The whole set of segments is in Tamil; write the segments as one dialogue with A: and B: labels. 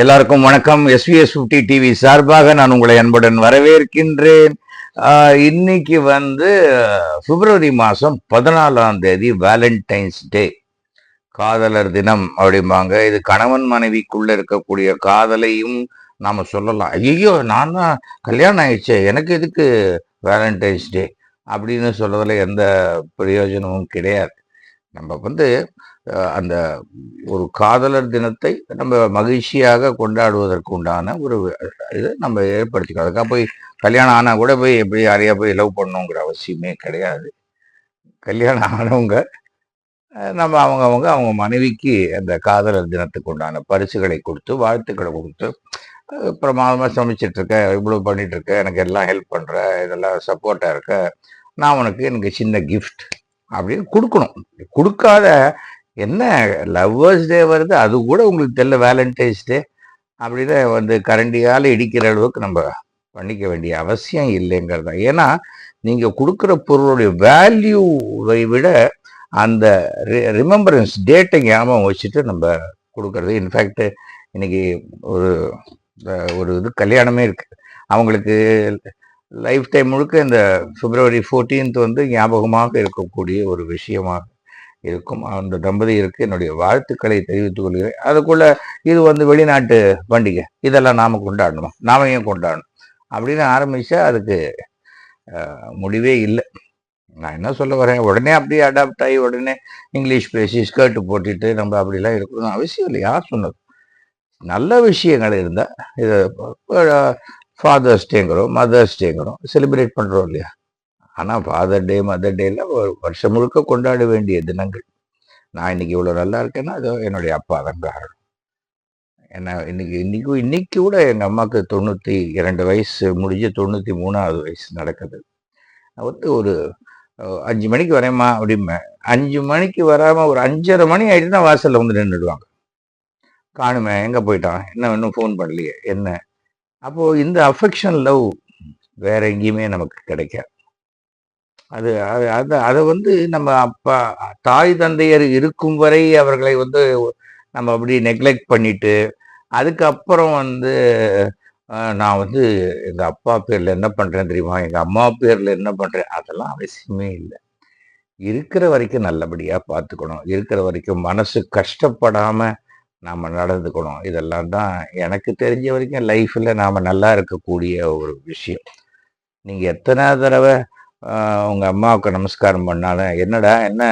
A: எல்லாருக்கும் வணக்கம். எஸ்விஎஸ் ஃபிஃப்டி டிவி சார்பாக நான் உங்களை அன்புடன் வரவேற்கின்றேன். இன்னைக்கு வந்து பிப்ரவரி மாதம் பதினாலாம் தேதி வேலண்டைன்ஸ் டே காதலர் தினம் அப்படிம்பாங்க. இது கணவன் மனைவிக்குள்ள இருக்கக்கூடிய காதலையும் நாம் சொல்லலாம். ஐயோ நான் தான் கல்யாணம் ஆயிடுச்சே. எனக்கு எதுக்கு வேலண்டைன்ஸ் டே அப்படின்னு சொல்றதுல எந்த பிரயோஜனமும் கிடையாது. நம்ம வந்து அந்த ஒரு காதலர் தினத்தை நம்ம மகிழ்ச்சியாக கொண்டாடுவதற்கு உண்டான ஒரு இது நம்ம ஏற்படுத்திக்கணும். அதுக்காக போய் கல்யாணம் ஆனால் கூட போய் எப்படி யாரையா போய் லவ் பண்ணணுங்கிற அவசியமே கிடையாது. கல்யாணம் ஆனவங்க நம்ம அவங்க அவங்க அவங்க மனைவிக்கு அந்த காதலர் தினத்துக்கு உண்டான பரிசுகளை கொடுத்து வாழ்த்துக்களை கொடுத்து பிரமாதமாக சமைச்சிட்டு இருக்க இவ்வளோ பண்ணிட்டு இருக்க எனக்கு எல்லாம் ஹெல்ப் பண்ணுற இதெல்லாம் சப்போர்ட்டாக இருக்க நான் உனக்கு எனக்கு சின்ன கிஃப்ட் அப்படின்னு கொடுக்கணும். கொடுக்காத என்ன? லவ்வர்ஸ் டே வருது அது கூட உங்களுக்கு தெரியல வேலண்டைன்ஸ் டே அப்படின்னு வந்து கரண்டியால் இடிக்கிற அளவுக்கு நம்ம பண்ணிக்க வேண்டிய அவசியம் இல்லைங்கிறது தான். ஏன்னா நீங்கள் கொடுக்குற பொருளுடைய வேல்யூவை விட அந்த ரிமெம்பரன்ஸ் டேட்டை ஞாபகம் வச்சுட்டு நம்ம கொடுக்கறது. இன்ஃபேக்ட் இன்னைக்கு ஒரு ஒரு இது கல்யாணமே இருக்குது அவங்களுக்கு லைஃப் டைம் முழுக்க இந்த பிப்ரவரி 14th வந்து ஞாபகமாக இருக்கக்கூடிய ஒரு விஷயமாக இருக்கும். அந்த தம்பதியருக்கு என்னுடைய வாழ்த்துக்களை தெரிவித்துக் கொள்கிறேன். அதுக்குள்ள இது வந்து வெளிநாட்டு பண்டிகை இதெல்லாம் நாம கொண்டாடணுமா? நாம ஏன் கொண்டாடணும்? அப்படின்னு ஆரம்பிச்சா அதுக்கு முடிவே இல்லை. நான் என்ன சொல்ல வரேன்? உடனே அப்படியே அடாப்ட் ஆகி உடனே இங்கிலீஷ் பேசி ஸ்கர்ட் போட்டுட்டு நம்ம அப்படிலாம் இருக்கணும் அவசியம் இல்லை. யார் சொன்னது? நல்ல விஷயங்கள் இருந்தால் இதை ஃபாதர்ஸ் டேங்கிறோம் மதர்ஸ் டேங்கிறோம் செலிப்ரேட் பண்ணுறோம் இல்லையா? ஆனால் ஃபாதர் டே மதர் டேலாம் ஒரு வருஷம் முழுக்க கொண்டாட வேண்டிய தினங்கள். நான் இன்னைக்கு இவ்வளோ நல்லா இருக்கேன்னா அது என்னுடைய அப்பா தான் காரணம். ஏன்னா இன்னைக்கு இன்னைக்கு இன்னைக்கு கூட எங்கள் அம்மாவுக்கு தொண்ணூற்றி இரண்டு வயசு முடிஞ்சு தொண்ணூற்றி மூணாவது வயசு நடக்குது. நான் வந்து ஒரு அஞ்சு மணிக்கு வரேம்மா அப்படிம்பேன். அஞ்சு மணிக்கு வராமல் ஒரு அஞ்சரை மணி ஆயிடுச்சுன்னா வாசலில் வந்து நின்றுடுவாங்க. காணுமே எங்கே போயிட்டான்? என்ன இன்னும் ஃபோன் பண்ணலையே? என்ன? அப்போது இந்த அஃபெக்ஷன் லவ் வேற எங்கேயுமே நமக்கு கிடைக்காது. அது அது அது அதை வந்து நம்ம அப்பா தாய் தந்தையர் இருக்கும் வரை அவர்களை வந்து நம்ம அப்படி நெக்லெக்ட் பண்ணிட்டு அதுக்கப்புறம் வந்து நான் வந்து எங்கள் அப்பா பேரில் என்ன பண்ணுறேன் தெரியுமா? எங்கள் அம்மா பேரில் என்ன பண்ணுறேன் அதெல்லாம் அவசியமே இல்லை. இருக்கிற வரைக்கும் நல்லபடியாக பார்த்துக்கணும். இருக்கிற வரைக்கும் மனசு கஷ்டப்படாமல் நாம் நடந்துக்கணும். இதெல்லாம் தான் எனக்கு தெரிஞ்ச வரைக்கும் லைஃப்பில் நாம் நல்லா இருக்கக்கூடிய ஒரு விஷயம். நீங்கள் எத்தனை தடவை உங்கள் அம்மாவுக்கு நமஸ்காரம் பண்ணாலும் என்னடா என்ன?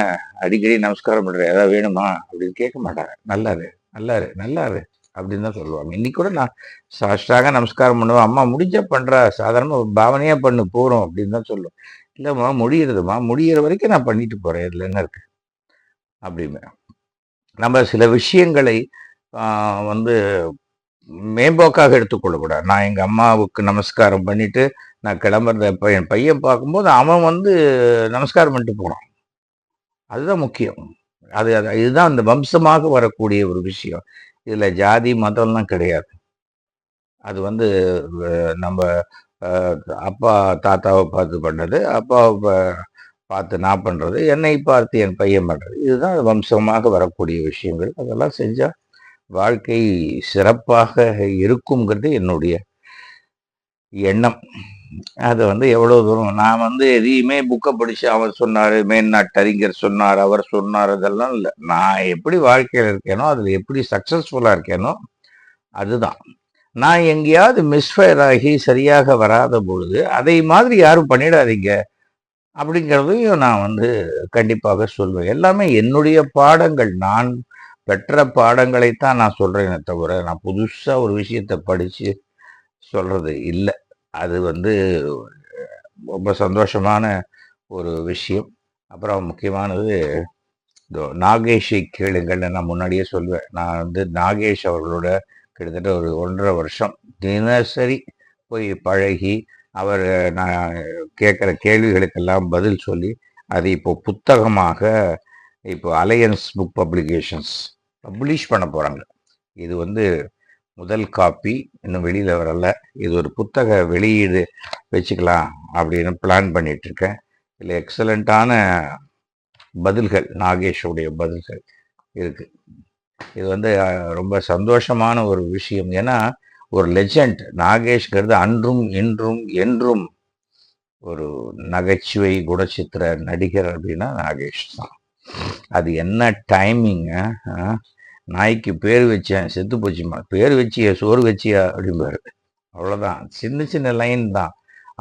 A: அடிக்கடி நமஸ்காரம் பண்ணுற ஏதாவது வேணுமா? அப்படின்னு கேட்க மாட்டாங்க நல்லாரு நல்லாரு நல்லாரு அப்படின்னு தான் சொல்லுவாங்க. இன்னைக்கு கூட நான் சாஷ்டாக நமஸ்காரம் பண்ணுவேன். அம்மா முடிஞ்சா பண்ணுறா சாதாரணமாக பாவனையாக பண்ணு போகிறோம் அப்படின்னு தான் சொல்லுவோம் இல்லைம்மா முடியறதுமா முடியிற வரைக்கும் நான் பண்ணிட்டு போகிறேன் இதில் என்ன இருக்கு? அப்படின்னு. நம்ம சில விஷயங்களை வந்து மேம்போக்காக எடுத்துக்கொள்ளக்கூடாது. நான் எங்கள் அம்மாவுக்கு நமஸ்காரம் பண்ணிட்டு நான் கிளம்புறத பையன் பையன் பார்க்கும்போது அவன் வந்து நமஸ்காரம் பண்ணிட்டு போனான். அதுதான் முக்கியம். அது அது இதுதான் அந்த வம்சமாக வரக்கூடிய ஒரு விஷயம். இதில் ஜாதி மதம்லாம் கிடையாது. அது வந்து நம்ம அப்பா தாத்தாவை பார்த்து பண்ணது அப்பாவை பார்த்து நான் பண்ணுறது என்னை பார்த்து என் பையன் பண்ணுறது இதுதான் வம்சமாக வரக்கூடிய விஷயங்கள். அதெல்லாம் செஞ்சால் வாழ்க்கை சிறப்பாக இருக்குங்கிறது என்னுடைய எண்ணம். அது வந்து எவ்வளவு தூரம்? நான் வந்து எதையுமே புக்கை படிச்சு அவர் சொன்னாரு மேல்நாட்டு அறிஞர் சொன்னார் அவர் சொன்னார் அதெல்லாம் இல்லை. நான் எப்படி வாழ்க்கையில் இருக்கேனோ அதில் எப்படி சக்ஸஸ்ஃபுல்லாக இருக்கேனோ அதுதான். நான் எங்கேயாவது மிஸ்ஃபயர் ஆகி சரியாக வராத பொழுது அதை மாதிரி யாரும் பண்ணிடாதீங்க அப்படிங்கிறதையும் நான் வந்து கண்டிப்பாக சொல்வேன். எல்லாமே என்னுடைய பாடங்கள். நான் பெற்ற பாடங்களைத்தான் நான் சொல்கிறேனே தவிர நான் புதுசாக ஒரு விஷயத்தை படித்து சொல்கிறது இல்லை. அது வந்து ரொம்ப சந்தோஷமான ஒரு விஷயம். அப்புறம் முக்கியமானது இதோ நாகேஷை கேளுங்கள்னு நான் முன்னாடியே சொல்வேன். நான் வந்து நாகேஷ் அவர்களோட கிட்டத்தட்ட ஒரு ஒன்றரை வருஷம் தினசரி போய் பழகி அவர் நான் கேட்குற கேள்விகளுக்கெல்லாம் பதில் சொல்லி அது இப்போ புத்தகமாக இப்போ அலையன்ஸ் புக் பப்ளிகேஷன்ஸ் பப்ளிஷ் பண்ண போகிறாங்க இது வந்து முதல் காப்பி இன்னும் வெளியில் வரல. இது ஒரு புத்தக வெளியீடு வச்சுக்கலாம் அப்படின்னு பிளான் பண்ணிட்டு இருக்கேன் இதில் எக்ஸலண்ட்டான பதில்கள் நாகேஷுடைய பதில்கள் இருக்கு. இது வந்து ரொம்ப சந்தோஷமான ஒரு விஷயம். ஏன்னா ஒரு லெஜண்ட் நாகேஷ்ங்கிறது அன்றும் இன்றும் என்றும் ஒரு நகைச்சுவை குணச்சித்திர நடிகர் அப்படின்னா நாகேஷ் தான். அது என்ன டைமிங்க நாய்க்கு பேர் வச்சேன் செத்து போச்சுமா பேர் வச்சியா சோறு வச்சியா அப்படிம்பாரு அவ்வளோதான் சின்ன சின்ன லைன் தான்.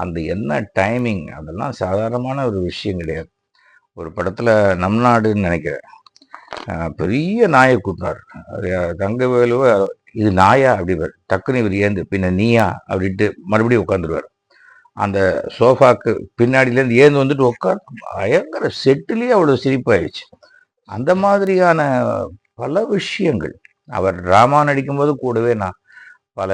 A: அந்த என்ன டைமிங் அதெல்லாம் சாதாரணமான ஒரு விஷயம் கிடையாது. ஒரு படத்தில் நம் நாடுன்னு நினைக்கிறேன். பெரிய நாயை கூட்டினார் தங்கவேலுவ இது நாயா அப்படிவார் டக்குனு இவர் ஏந்து பின்ன நீயா அப்படின்ட்டு மறுபடியும் உட்காந்துருவார் அந்த சோஃபாக்கு பின்னாடியிலேருந்து ஏந்து வந்துட்டு உட்கார் பயங்கர செட்டிலேயே அவ்வளோ சிரிப்பாயிடுச்சு அந்த மாதிரியான பல விஷயங்கள். அவர் ட்ராமா நடிக்கும்போது கூடவே நான் பல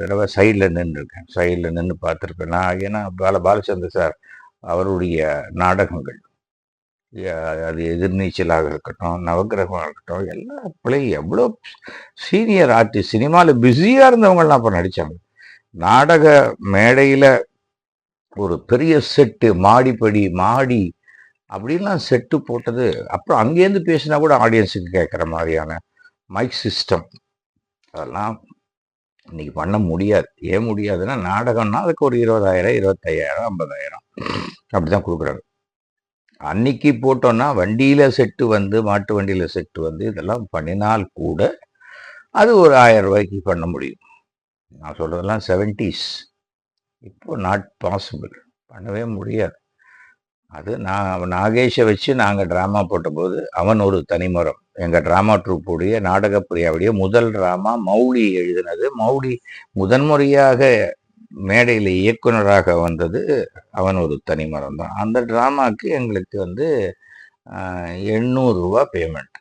A: தடவை சைடில் நின்றுருக்கேன். சைடில் நின்று பார்த்துருப்பேன். நான் ஏன்னா பால பாலச்சந்தர் சார் அவருடைய நாடகங்கள். அது எதிர்நீச்சலாக இருக்கட்டும் நவக்கிரகமாக இருக்கட்டும் எல்லா பிள்ளையும் எவ்வளோ சீனியர் ஆர்டிஸ்ட் சினிமாவில் பிஸியாக இருந்தவங்கள்லாம் அப்போ நடித்தாங்க நாடக மேடையில் ஒரு பெரிய செட்டு மாடிப்படி மாடி அப்படின்லாம் செட்டு போட்டது. அப்புறம் அங்கேருந்து பேசினா கூட ஆடியன்ஸுக்கு கேட்குற மாதிரியான மைக் சிஸ்டம். அதெல்லாம் இன்னைக்கு பண்ண முடியாது. ஏன் முடியாதுன்னா நாடகம்னா அதுக்கு ஒரு இருபதாயிரம் இருபத்தையாயிரம் ஐம்பதாயிரம். அப்படி தான் கொடுக்குறாங்க. அன்னைக்கு போட்டோன்னா வண்டியில் செட்டு வந்து மாட்டு வண்டியில் செட்டு வந்து இதெல்லாம் பண்ணினால் கூட அது ஒரு ஆயிரம் ரூபாய்க்கு பண்ண முடியும். நான் சொல்கிறதெல்லாம் செவன்ட்டீஸ் இப்போ நாட் பாசிபிள் பண்ணவே முடியாது. அது நான் நாகேஷை வச்சு நாங்கள் ட்ராமா போட்டபோது அவன் ஒரு தனிமரம். எங்கள் ட்ராமா ட்ரூப்புடைய நாடக பிரியாவுடைய முதல் ட்ராமா மௌலி எழுதினது. மௌலி முதன்முறையாக மேடையில் இயக்குனராக வந்தது அவன் ஒரு தனிமரம் தான். அந்த ட்ராமாவுக்கு எங்களுக்கு வந்து எண்ணூறுரூவா பேமெண்ட்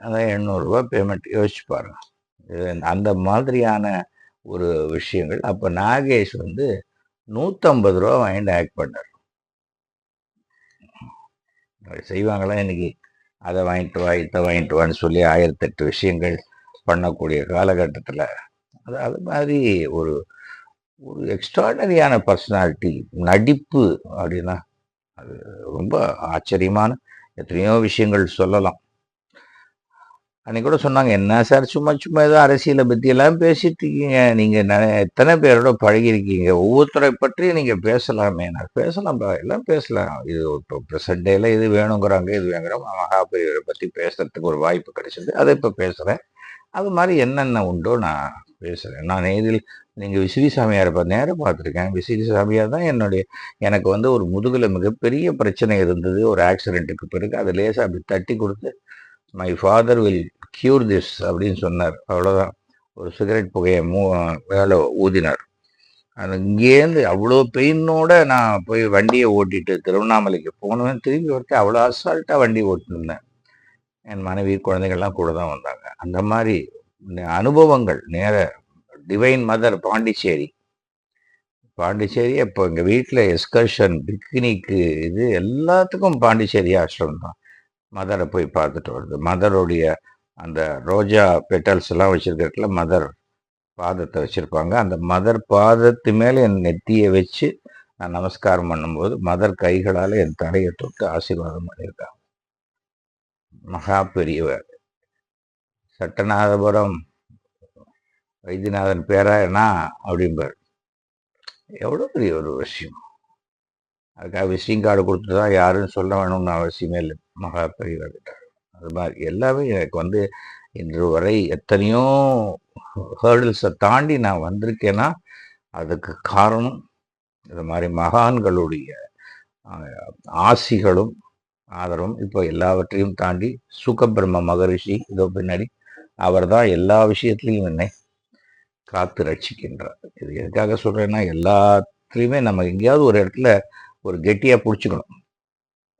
A: அதான் எண்ணூறுரூவா பேமெண்ட் யோசிச்சு பாருங்க. அந்த மாதிரியான ஒரு விஷயங்கள். அப்போ நாகேஷ் வந்து நூற்றம்பது ரூபா வாங்கிட்டு ஆக்ட் பண்ணார். செய்வாங்களா இன்னைக்கு? அதை வாங்கிட்டு வா இதை வாங்கிட்டு வான்னு சொல்லி ஆயிரத்தெட்டு விஷயங்கள் பண்ணக்கூடிய காலகட்டத்தில். அது அது மாதிரி ஒரு ஒரு எக்ஸ்ட்ராடனரியான பர்சனாலிட்டி நடிப்பு அப்படின்னா அது ரொம்ப ஆச்சரியமான எத்தனையோ விஷயங்கள் சொல்லலாம். அன்னைக்கு கூட சொன்னாங்க என்ன சார் சும்மா சும்மா ஏதோ அரசியலை பற்றி எல்லாம் பேசிட்டு இருக்கீங்க நீங்கள் ந எத்தனை பேரோட பழகிருக்கீங்க ஒவ்வொருத்தரை பற்றி நீங்கள் பேசலாமே. நான் பேசலாம் எல்லாம் பேசலாம். இது இப்போ ப்ரெசன்ட் டேல இது வேணுங்கிறாங்க இது வேணுங்கிறோம் மகாபரிவரை பற்றி பேசுறதுக்கு ஒரு வாய்ப்பு கிடைச்சது. அதை இப்போ பேசுகிறேன் அது மாதிரி என்னென்ன உண்டோ நான் பேசுகிறேன் நான் நேரில் நீங்கள் விசிறி சாமியாரை பார்த்து நேரம் பார்த்துருக்கேன். விசிறி சாமியார் தான் என்னுடைய எனக்கு வந்து ஒரு முதுகில் மிகப்பெரிய பிரச்சனை இருந்தது. ஒரு ஆக்சிடென்ட்டுக்கு பிறகு அதை லேசாக அப்படி தட்டி கொடுத்து my father will cure this அப்படின்னு சொன்னார். அவ்வளோதான் ஒரு சிகரெட் புகையை மூ வேலை ஊதினார். அது இங்கேருந்து அவ்வளோ பெயினோட நான் போய் வண்டியை ஓட்டிட்டு திருவண்ணாமலைக்கு போனவன் திரும்பி வரட்டு அவ்வளோ அசால்ட்டாக வண்டி ஓட்டிருந்தேன் என் மனைவி குழந்தைகள்லாம் கூட தான் வந்தாங்க. அந்த மாதிரி அனுபவங்கள் நேர டிவைன் மதர் பாண்டிச்சேரி. பாண்டிச்சேரி இப்போ எங்கள் வீட்டில் எஸ்கர்ஷன் பிக்னிக்கு இது எல்லாத்துக்கும் பாண்டிச்சேரி ஆசிரமம் தான். மதரை போய் பார்த்துட்டு வருது. மதருடைய அந்த ரோஜா பெட்டல்ஸ் எல்லாம் வச்சிருக்கிறதுல மதர் பாதத்தை வச்சுருப்பாங்க. அந்த மதர் பாதத்து மேலே என் நெத்தியை வச்சு நான் நமஸ்காரம் பண்ணும்போது மதர் கைகளால் என் தலையை தொட்டு ஆசீர்வாதம் பண்ணியிருக்காங்க. மகா பெரியவர். சட்டநாதபுரம் வைத்தியநாதன் பேராயனா அப்படிம்பார். எவ்வளோ பெரிய ஒரு விஷயம். அதுக்காக விசிட்டிங் கார்டு கொடுத்துட்டு தான் யாருன்னு சொல்ல வேணும்னு அவசியமே இல்லை. மகா பெரியவர்கிட்ட அது மாதிரி எல்லாமே எனக்கு வந்து இன்று வரை எத்தனையோ ஹேர்டில்ஸை தாண்டி நான் வந்திருக்கேன்னா அதுக்கு காரணம் இது மாதிரி மகான்களுடைய ஆசிகளும் ஆதரவும் இப்போ எல்லாவற்றையும் தாண்டி சுகபிரம்ம மகரிஷி இதோ பின்னாடி அவர் தான் எல்லா விஷயத்துலையும் என்னை காத்து ரட்சிக்கின்றார். இது எதுக்காக சொல்கிறேன்னா எல்லாத்துலேயுமே நம்ம எங்கேயாவது ஒரு இடத்துல ஒரு கெட்டியாக பிடிச்சிக்கணும்.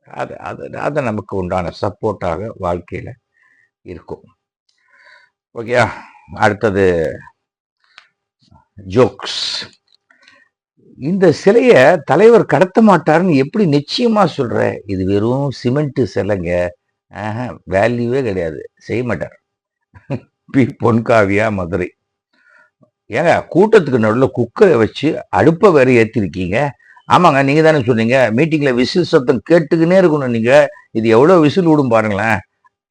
A: அது அது அது நமக்கு உண்டான சப்போர்ட்டாக வாழ்க்கையில் இருக்கும். ஓகே அடுத்தது ஜோக்ஸ். இந்த சிலையை தலைவர் கடத்த மாட்டாருன்னு எப்படி நிச்சயமாக சொல்கிற இது வெறும் சிமெண்ட்டு சிலைங்க. வேல்யூவே கிடையாது. செய்ய மாட்டார். பி. பொன்காவியா மதுரை. ஏங்க கூட்டத்துக்கு நடுவில் குக்கரை வச்சு அடுப்பை வேற ஏற்றிருக்கீங்க ஆமாங்க நீங்க தானே சொன்னீங்க. மீட்டிங்ல விசில் சத்தம் கேட்டுக்கினே இருக்கணும் நீங்க. இது எவ்வளவு விசில் விடும் பாருங்களேன்.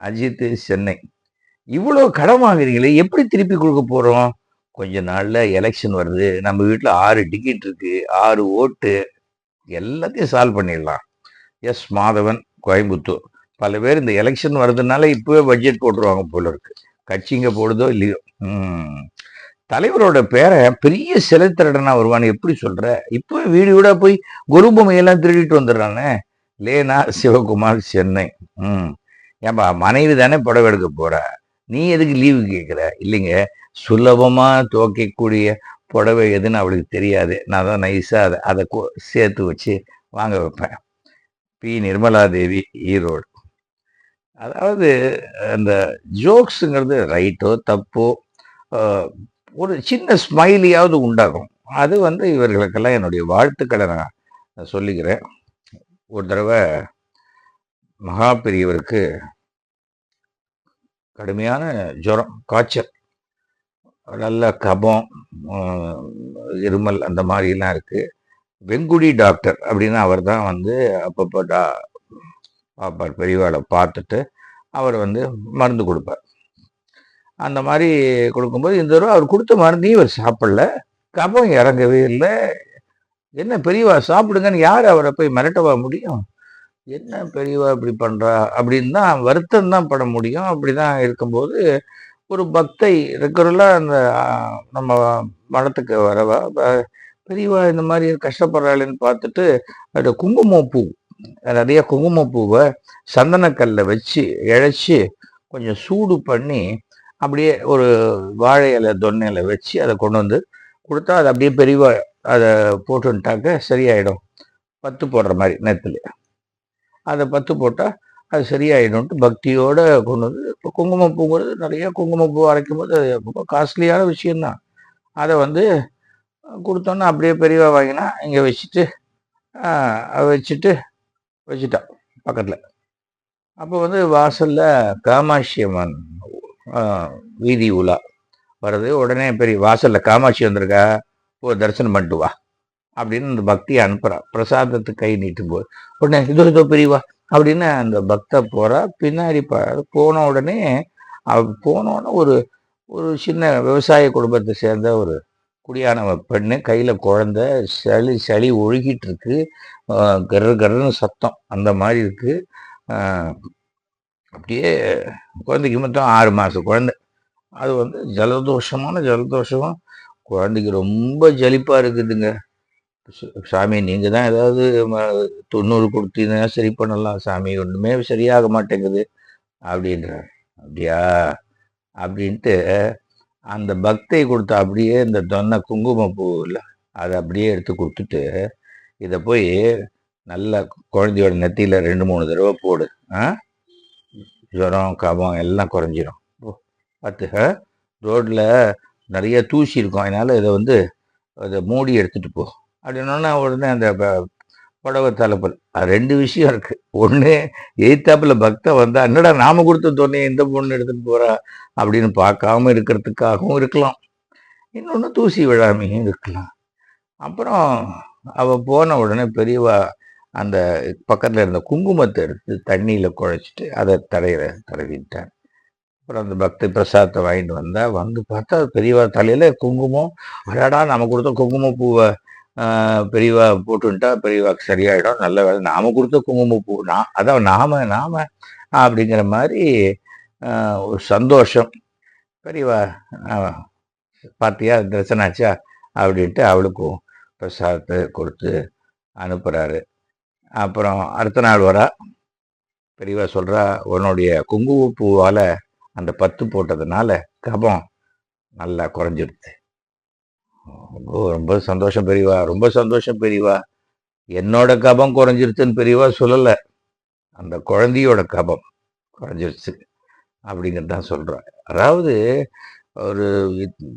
A: அஜித் சென்னை. இவ்வளோ கடன் வாங்குறீங்களே எப்படி திருப்பி கொடுக்க போறோம்? கொஞ்ச நாள்ல எலெக்ஷன் வருது. நம்ம வீட்டில் ஆறு டிக்கெட் இருக்கு. ஆறு ஓட்டு. எல்லாத்தையும் சால்வ் பண்ணிடலாம். எஸ் மாதவன் கோயம்புத்தூர். பல பேர் இந்த எலெக்ஷன் வர்றதுனால இப்பவே பட்ஜெட் போட்டுருவாங்க போல இருக்கு. கட்சிங்க போடுதோ இல்லையோ? தலைவரோட பேரை பெரிய சிலை திருடனா வருவான்னு எப்படி சொல்ற? இப்போ வீடு வீடா போய் குரு பொம்மையெல்லாம் திருடிட்டு வந்துடுறானே. லேனா சிவகுமார் சென்னை. ம். ஏன்பா மனைவி தானே புடவை எடுக்க போற. நீ எதுக்கு லீவு கேட்குற இல்லைங்க. சுலபமா துவைக்கக்கூடிய புடவை எதுன்னு அவளுக்கு தெரியாது. நான் தான் நைஸாக அதை அதை சேர்த்து வச்சு வாங்க வைப்பேன். பி. நிர்மலா தேவி ஈரோடு. அதாவது அந்த ஜோக்ஸுங்கிறது ரைட்டோ தப்போ ஒரு சின்ன ஸ்மைலியாவது உண்டாகும். அது வந்து இவர்களுக்கெல்லாம் என்னுடைய வாழ்த்துக்களை நான் சொல்லிக்கிறேன். ஒரு தடவை மகா பெரியவருக்கு கடுமையான ஜுரம் காய்ச்சல் நல்ல கபம் இருமல் அந்த மாதிரிலாம் இருக்குது வெங்குடி டாக்டர் அப்படின்னு அவர் தான் வந்து அப்பப்போ டா பார்ப்பார் பெரியவாளை பார்த்துட்டு அவர் வந்து மருந்து கொடுப்பார். அந்த மாதிரி கொடுக்கும்போது இந்த தடவை அவர் கொடுத்த மருந்தையும் இவர் சாப்பிடல. கபம் இறங்கவே இல்லை. என்ன பெரியவா சாப்பிடுங்கன்னு யார் அவரை போய் மிரட்டவா முடியும்? என்ன பெரியவா இப்படி பண்ணுறா அப்படின்னு தான் வருத்தம் தான் பட முடியும். அப்படிதான் இருக்கும்போது ஒரு பக்தை ரெகுலரா அந்த நம்ம மடத்துக்கு வரவா ப- பெரியவா இந்த மாதிரி கஷ்டப்படுறாளேன்னு பார்த்துட்டு அது குங்குமப்பூ நிறைய குங்குமப்பூவை சந்தனக்கல்ல வச்சு இழைச்சி கொஞ்சம் சூடு பண்ணி அப்படியே ஒரு வாழை இலை தொன்னையில வச்சு அதை கொண்டு வந்து கொடுத்தா அது அப்படியே பெரியவா அதை போட்டுட்டாக்க சரியாயிடும். பத்து போடுற மாதிரி நேரத்தில் அதை பத்து போட்டால் அது சரியாயிடும்ட்டு பக்தியோடு கொண்டு வந்து இப்போ குங்குமப்பூங்கிறது நிறைய குங்குமப்பூ அரைக்கும் போது அது ரொம்ப காஸ்ட்லியான விஷயந்தான் அதை வந்து கொடுத்தோன்னா அப்படியே பெரியவா வாங்கினா இங்கே வச்சுட்டு அதை வச்சுட்டு வச்சுட்டான் பக்கத்தில். அப்போ வந்து வாசலில் காமாட்சி அம்மன் வீதி உலா. வருது உடனே பெரிய வாசலில் காமாட்சி வந்திருக்கா போ தரிசனம் பண்ணிட்டு வா அப்படின்னு அந்த பக்தியை அனுப்புகிறான் பிரசாதத்துக்கு கை நீட்டும் போது உடனே இதோ இதோ பெரியவா அப்படின்னு அந்த பக்த போகிறா பின்னாடி ப- போன உடனே அவ போன ஒரு ஒரு சின்ன விவசாய குடும்பத்தை சேர்ந்த ஒரு குடியான பெண்ணு கையில் குழந்த சளி சளி ஒழுகிட்டு இருக்கு. கர்ரு கர்ருன்னு சத்தம் அந்த மாதிரி இருக்குது அப்படியே குழந்தைக்கு மொத்தம் ஆறு மாதம் குழந்தை. அது வந்து ஜலதோஷமான ஜலதோஷம். குழந்தைக்கு ரொம்ப ஜலிப்பாக இருக்குதுங்க. சு- சாமி நீங்கள் தான் ஏதாவது தொண்ணூறு கொடுத்தீங்கன்னா சரி பண்ணலாம். சாமி ஒன்றுமே சரியாக மாட்டேங்குது. அப்படின்றார். அப்படியா? அப்படின்ட்டு அந்த பக்தை கொடுத்த அப்படியே இந்த தொன்னை குங்குமப்பூ இல்லை அதை அப்படியே எடுத்து கொடுத்துட்டு இதை போய் நல்ல குழந்தையோட நெத்தியில் ரெண்டு மூணு தடவை போடு. ஆ? ஜுரம் கபம் எல்லாம் குறைஞ்சிரும். ஓ பார்த்து ரோட்டில் நிறைய தூசி இருக்கும். அதனால் இதை வந்து அதை மூடி எடுத்துகிட்டு போ. அப்படின்னா உடனே அந்த ப- புடவை தலைப்பல் அது ரெண்டு விஷயம் இருக்குது ஒன்று எய்த்தாப்பில் பக்த வந்தால் என்னடா நாம கொடுத்த தோணையை இந்த பொண்ணு எடுத்துகிட்டு போகிறா அப்படின்னு பார்க்காம இருக்கிறதுக்காகவும் இருக்கலாம். இன்னொன்று தூசி விழாமையும் இருக்கலாம். அப்புறம் அவள் போன உடனே பெரியவா அந்த பக்கத்தில் இருந்த குங்குமத்தை எடுத்து தண்ணியில் குழைச்சிட்டு அதை தடையில தடவிட்டார். அப்புறம் அந்த பக்தி பிரசாதத்தை வாங்கிட்டு வந்தால் வந்து பார்த்தா பெரியவா தலையில் குங்குமம் அடாடா நம்ம கொடுத்த குங்கும பூவை பெரியவா போட்டுட்டா பெரியவாக்கு சரியாயிடும் நல்ல வேலை நாம கொடுத்த குங்குமப்பூ நான் அதான் நாம நாம அப்படிங்கிற மாதிரி ஒரு சந்தோஷம். பெரியவா பார்த்தியா தரிசனாச்சா அப்படின்ட்டு அவளுக்கும் பிரசாதத்தை கொடுத்து அனுப்புகிறாரு அப்புறம் அடுத்த நாள் வரா பெரியவா சொல்கிறா உன்னுடைய குங்குமப்பூவால் அந்த பத்து போட்டதுனால கபம் நல்லா குறைஞ்சிடுது. ரொம்ப ரொம்ப சந்தோஷம் பெரியவா ரொம்ப சந்தோஷம் பெரியவா. என்னோட கபம் குறைஞ்சிருச்சுன்னு பெரியவா சொல்லலை. அந்த குழந்தையோட கபம் குறைஞ்சிருச்சு அப்படிங்கிறது தான் சொல்கிறேன் அதாவது ஒரு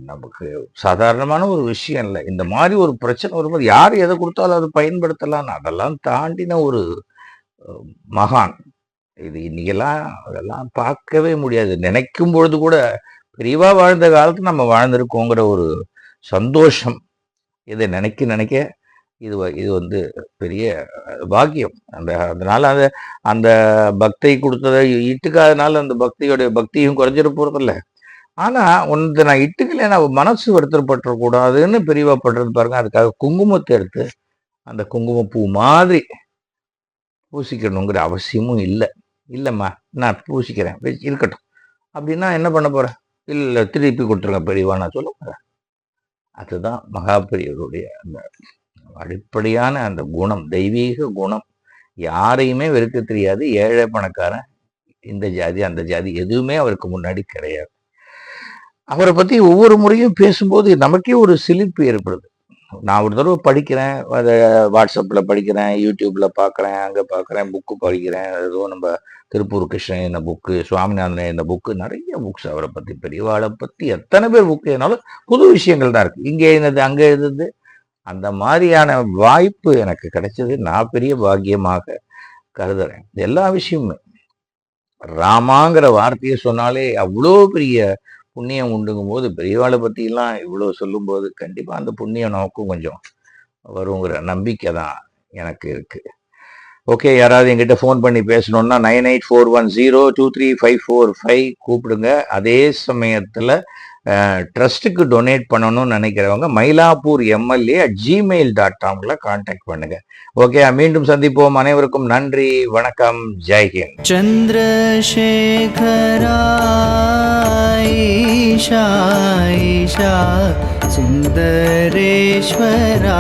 A: நமக்கு சாதாரணமான ஒரு விஷயம் இல்லை. இந்த மாதிரி ஒரு பிரச்சனை வரும்போது யார் எதை கொடுத்தாலும் அதை பயன்படுத்தலாம் அதெல்லாம் தாண்டின ஒரு மகான். இது இன்னைக்கெல்லாம் அதெல்லாம் பார்க்கவே முடியாது. நினைக்கும் பொழுது கூட பெரியவா வாழ்ந்த காலத்தில் நம்ம வாழ்ந்திருக்கோங்கிற ஒரு சந்தோஷம். இதை நினைக்க நினைக்க இது வ- இது வந்து பெரிய பாக்கியம். அந்த அதனால அந்த அந்த பக்தை கொடுத்ததை இட்டுக்காதனால அந்த பக்தியோடைய பக்தியும் குறைஞ்சிட போறதில்ல. ஆனா ஒன்று நான் இட்டுக்கலையே நான் மனசு வருத்தப்பட்டுறக்கூடாதுன்னு பெரியவா பண்றது பாருங்க அதுக்காக குங்குமத்தை எடுத்து அந்த குங்குமப்பூ மாதிரி பூசிக்கணுங்கிற அவசியமும் இல்லை. இல்லைம்மா நான் பூசிக்கிறேன் இருக்கட்டும். அப்படின்னா என்ன பண்ண போகிறேன் இல்லை திருப்பி கொடுத்துருங்க பெரியவா நான் சொல்ல போகிறேன் அதுதான் மகாபெரியவருடைய அந்த அடிப்படையான அந்த குணம் தெய்வீக குணம். யாரையுமே வெறுக்க தெரியாது. ஏழை பணக்காரன் இந்த ஜாதி அந்த ஜாதி எதுவுமே அவருக்கு முன்னாடி கிடையாது. அவரை பற்றி ஒவ்வொரு முறையும் பேசும்போது நமக்கே ஒரு சிலிப்பு ஏற்படுது. நான் ஒரு தடவை படிக்கிறேன் அதை வாட்ஸ்அப்பில் படிக்கிறேன் யூடியூப்பில் பார்க்குறேன் அங்கே பார்க்குறேன் புக்கு படிக்கிறேன். ஏதோ நம்ம திருப்பூர் கிருஷ்ணன் இந்த புக்கு சுவாமிநாதன் இந்த புக்கு நிறைய புக்ஸ் அவரை பற்றி பெரியவாளை பற்றி எத்தனை பேர் புக்கு என்னாலும் புது விஷயங்கள் தான் இருக்குது இங்கே இருந்தது அங்கே இருந்தது அந்த மாதிரியான வாய்ப்பு எனக்கு கிடைச்சது. நான் பெரிய பாக்கியமாக கருதுறேன். எல்லா விஷயமுமே. ராமாங்கிற வார்த்தையை சொன்னாலே அவ்வளோ பெரிய புண்ணியம் உண்டுங்கும் போது பெரியவாளை பற்றிலாம் இவ்வளோ சொல்லும்போது கண்டிப்பாக அந்த புண்ணியம் நமக்கும் கொஞ்சம் வருங்கிற நம்பிக்கை தான் எனக்கு இருக்குது ஓகே யாராவது எங்கிட்ட ஃபோன் பண்ணி பேசணுன்னா nine eight four one zero two three five four five கூப்பிடுங்க. அதே சமயத்தில் ட்ரஸ்ட்டுக்கு டொனேட் பண்ணணும்னு நினைக்கிறவங்க Mylapore MLA at Gmail dot காம்ல contact பண்ணுங்க. ஓகே மீண்டும் சந்திப்போம். அனைவருக்கும் நன்றி. வணக்கம். ஜெய்ஹிந்த்
B: சந்திரசேகராயிஷா சுந்தரேஸ்வரா.